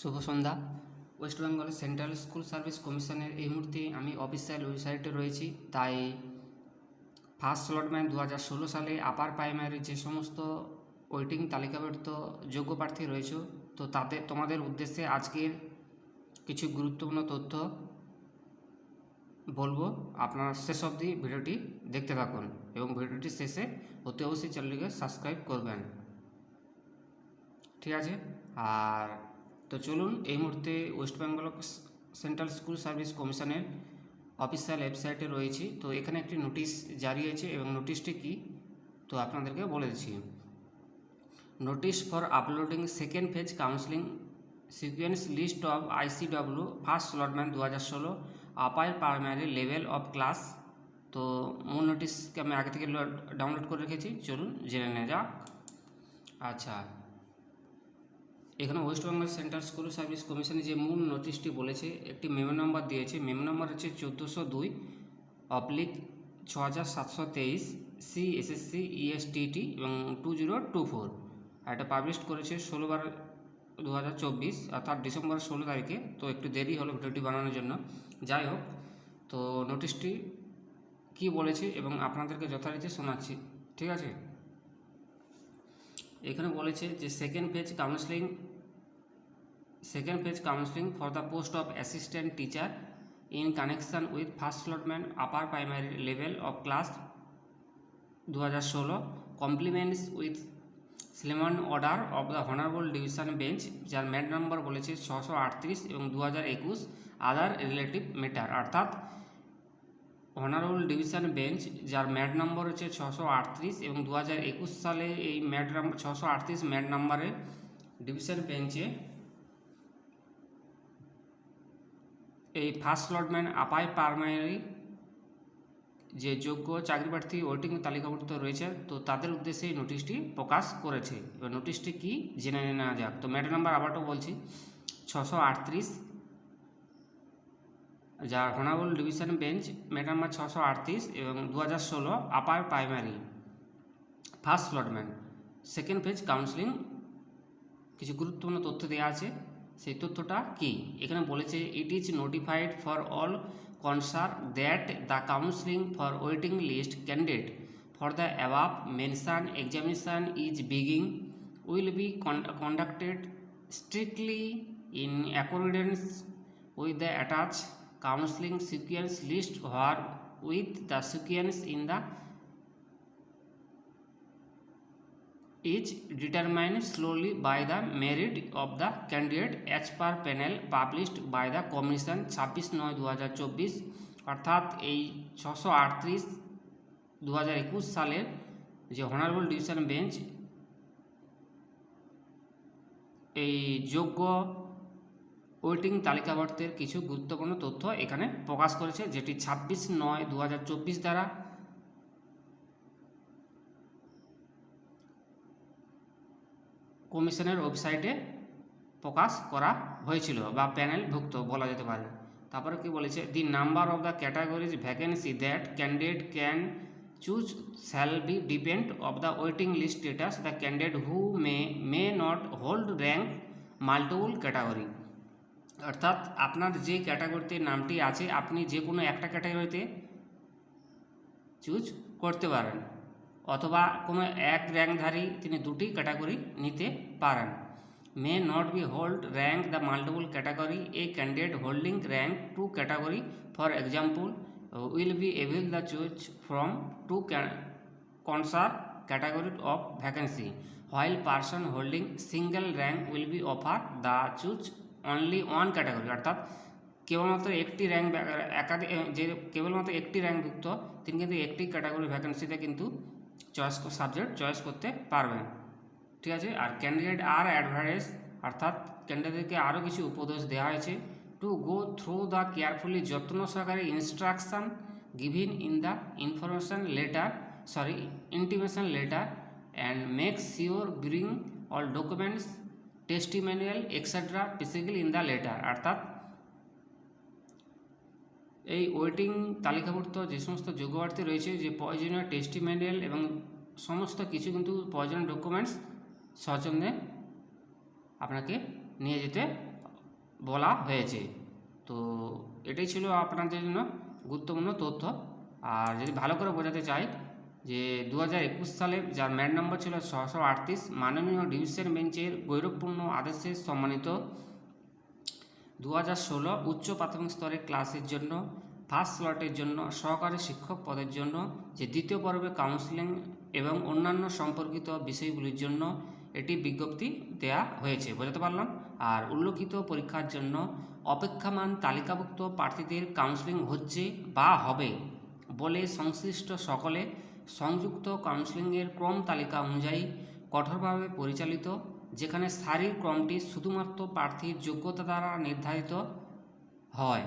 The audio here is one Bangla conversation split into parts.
শুভ সন্ধ্যা। West Bengal central school service কমিশনের এই মুহূর্তে আমি অফিসিয়াল ওয়েবসাইটে রয়েছি। তাই ফার্স্ট স্লটম্যান দু হাজার ষোলো সালে আপার প্রাইমারি যে সমস্ত ওয়েটিং তালিকাভুক্ত যোগ্য প্রার্থী রয়েছে, তো তাদের তোমাদের উদ্দেশ্যে আজকের কিছু গুরুত্বপূর্ণ তথ্য বলব। আপনারা শেষ অবধি ভিডিওটি দেখতে থাকুন এবং ভিডিওটি শেষে অতি অবশ্যই চ্যানেলটিকে সাবস্ক্রাইব করবেন। ঠিক আছে? আর তো চলুন এই মুহূর্তে West Bengal central school service কমিশনের অফিসিয়াল ওয়েবসাইটে রয়েছি। তো এখানে একটি নোটিশ জারি হয়েছে এবং নোটিশটি কি? তো আপনাদেরকে বলে দিচ্ছি। Notice for uploading second phase counselling sequence list of ICW first স্লটম্যান দু হাজার ষোলো upper primary level of class. তো মূল নোটিশকে আমি আগে থেকে ডাউনলোড করে রেখেছি। চলুন জেনে নেওয়া যাক। আচ্ছা এখানে West Bengal central school service commission যে মূল নোটিশটি বলেছে, একটি মেমো নম্বর দিয়েছে। মেমো নম্বর হচ্ছে চোদ্দোশো দুই অবলিক ছ হাজার সাতশো তেইশ C S S SSC ESTT এবং টু জিরো টু ফোর আর এটা পাবলিশ করেছে ষোলো বার দু হাজার চব্বিশ, অর্থাৎ ডিসেম্বর ষোলো তারিখে। তো একটু দেরি হলো ভিডিওটি বানানোর জন্য। যাই হোক, তো নোটিশটি কি বলেছে এবং আপনাদেরকে যথারীতি শোনাচ্ছি। ঠিক আছে? এখানে বলেছে যে second page counselling second page counselling for the post of assistant teacher in connection with first স্লটম্যান upper primary level of class দু হাজার ষোলো compliments with সিলেমন order of the honourable division bench যার ম্যাট নাম্বার বলেছে ছশো আটত্রিশ এবং দু হাজার একুশ আদার রিলেটিভ মেটার অর্থাৎ অনারেবল ডিভিশন বেঞ্চ যার ম্যাট নম্বর হচ্ছে ছশো আটত্রিশ এবং দু হাজার একুশ সালে এই ম্যাট নাম্বার ছশো আটত্রিশ ম্যাট নাম্বারে ডিভিশন বেঞ্চে এই ফার্স্ট স্লটম্যান আপাই প্রাইমারি যে যোগ্য চাকরি প্রার্থী ওয়েটিং তালিকাভুক্ত রয়েছে, তো তাদের উদ্দেশ্যে এই নোটিশটি প্রকাশ করেছে। এবার নোটিশটি কি? জেনে নেওয়া যাক। তো ম্যাট নাম্বার আবারও বলছি ছশো আটত্রিশ যার honourable division bench MAT number ছশো আটত্রিশ এবং দু হাজার ষোলো upper primary. First স্লটম্যান second phase counselling. কিছু গুরুত্বপূর্ণ তথ্য দেওয়া আছে। সেই তথ্যটা কি? এখানে বলেছে it is notified for all concern that the counselling for waiting list candidate for the above mention examination is begin will be conducted strictly in accordance with the attach counseling sequence list or with the sequence in the is determined slowly by the merit of the candidate as per panel published by the commission ছাব্বিশ নয় দু হাজার চব্বিশ অর্থাৎ এই ছশো আটত্রিশ দু হাজার একুশ সালের যে হনারেবল ডিভিশন বেঞ্চ এই যোগ্য ওয়েটিং তালিকাভুক্তের কিছু গুরুত্বপূর্ণ তথ্য এখানে প্রকাশ করেছে, যেটি ছাব্বিশ নয় দু দ্বারা কমিশনের ওয়েবসাইটে প্রকাশ করা হয়েছিল বা প্যানেলভুক্ত বলা যেতে পারে। তারপরে কি বলেছে? The number of the categories vacancy that candidate can choose shall be depend of the waiting list status the candidate who may may not hold rank multiple category. অর্থাৎ আপনার যে ক্যাটাগরিতে নামটি আছে, আপনি যে কোনো একটা ক্যাটাগরিতে চুজ করতে পারেন অথবা কোনো এক র্যাঙ্কধারী তিনি দুটি ক্যাটাগরি নিতে পারেন। May not be hold rank the multiple category a candidate holding rank two category for example will be avail the choose from two concern category of vacancy while person holding single rank will be offer the choose only one category অর্থাৎ কেবলমাত্র একটি র্যাঙ্ক একাধিক যে কেবলমাত্র একটি র্যাঙ্কভুক্ত তিনি কিন্তু একটি ক্যাটাগরি ভ্যাকেন্সিতে কিন্তু চয়েস সাবজেক্ট চয়েস করতে পারবেন। ঠিক আছে? আর ক্যান্ডিডেট আর অ্যাডভাইস অর্থাৎ ক্যান্ডিডেটকে আরও কিছু উপদেশ দেওয়া হয়েছে। To go through the carefully যত্ন সহকারে instruction given in the information letter sorry intimation letter and make sure bring all documents testimonial extra basically in the letter অর্থাৎ এই ওয়েটিং তালিকাভুক্ত যে সমস্ত যোগ্যপ্রার্থী রয়েছে, যে প্রয়োজনীয় টেস্টিম্যানুয়াল এবং সমস্ত কিছু কিন্তু প্রয়োজনীয় ডকুমেন্টস সচন্দে আপনাকে নিয়ে যেতে বলা হয়েছে। তো এটাই ছিল আপনাদের জন্য গুরুত্বপূর্ণ তথ্য। আর যদি ভালো করে বোঝাতে চাই যে দু হাজার একুশ সালে যার ম্যাট নম্বর ছিল ছশো আটত্রিশ, মাননীয় ডিভিশন বেঞ্চের গৌরবপূর্ণ আদেশে সম্মানিত দু হাজার ষোলো উচ্চ প্রাথমিক স্তরের ক্লাসের জন্য, ফার্স্ট স্লটের জন্য, সহকারী শিক্ষক পদের জন্য, যে দ্বিতীয় পর্বে কাউন্সিলিং এবং অন্যান্য সম্পর্কিত বিষয়গুলির জন্য এটি বিজ্ঞপ্তি দেয়া হয়েছে, বোঝাতে পারলাম? আর উল্লেখিত পরীক্ষার জন্য অপেক্ষামান তালিকাভুক্ত প্রার্থীদের কাউন্সিলিং হচ্ছে বা হবে বলে সংশ্লিষ্ট সকলে সংযুক্ত কাউন্সেলিংয়ের ক্রম তালিকা অনুযায়ী কঠোরভাবে পরিচালিত, যেখানে সারির ক্রমটি শুধুমাত্র প্রার্থীর যোগ্যতা দ্বারা নির্ধারিত হয়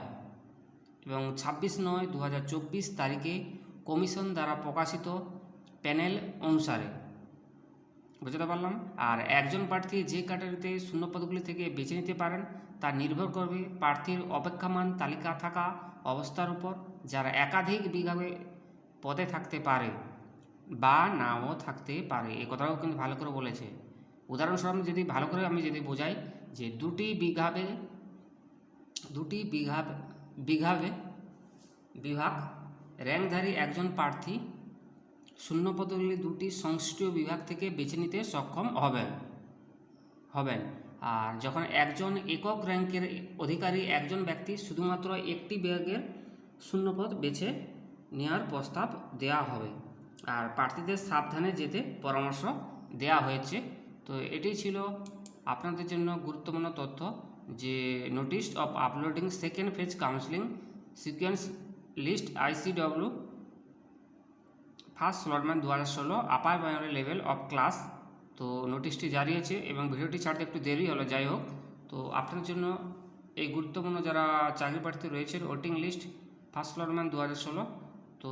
এবং ছাব্বিশ নয় দু তারিখে কমিশন দ্বারা প্রকাশিত প্যানেল অনুসারে। বুঝতে পারলাম? আর একজন প্রার্থী যে ক্যাটাগরিতে শূন্যপদগুলি থেকে বেছে নিতে পারেন, তা নির্ভর করবে প্রার্থীর অপেক্ষামান তালিকা থাকা অবস্থার উপর, যারা একাধিক বিভাগে পদে থাকতে পারে বা নাও থাকতে পারে। এই কথাও কিন্তু ভালো করে বলেছে। উদাহরণস্বরূপ যদি ভালো করে আমি যদি বোঝাই যে দুটি বিঘাবে, দুটি বিঘা বিঘাবে বিভাগ র্যাঙ্কধারী একজন প্রার্থী শূন্য পদগুলি দুটি সংশ্লিষ্ট বিভাগ থেকে বেছে নিতে সক্ষম হবেন হবেন। আর যখন একজন একক র্যাঙ্কের অধিকারী একজন ব্যক্তি শুধুমাত্র একটি বিভাগের শূন্যপদ বেছে নেওয়ার প্রস্তাব দেওয়া হবে। আর প্রার্থীদের সাবধানে যেতে পরামর্শ দেওয়া হয়েছে। তো এটি ছিল আপনাদের জন্য গুরুত্বপূর্ণ তথ্য যে notice of uploading second phase counselling sequence list ICW first স্লটম্যান দু হাজার ষোলো upper primary level of class তো নোটিশটি জারি আছে এবং ভিডিওটি ছাড়তে একটু দেরি হলো, যাই হোক। তো আপনাদের জন্য এই গুরুত্বপূর্ণ যারা চাকরি প্রার্থী রয়েছেন ওয়েটিং লিস্ট ফার্স্ট স্লটম্যান দু হাজার ষোলো তো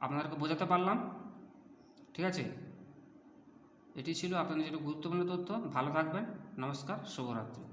আপনাদেরকে বোঝাতে পারলাম, ঠিক আছে? এটি ছিল আপনাদের যেটা গুরুত্বপূর্ণ তথ্য, ভালো থাকবেন, নমস্কার, শুভরাত্রি।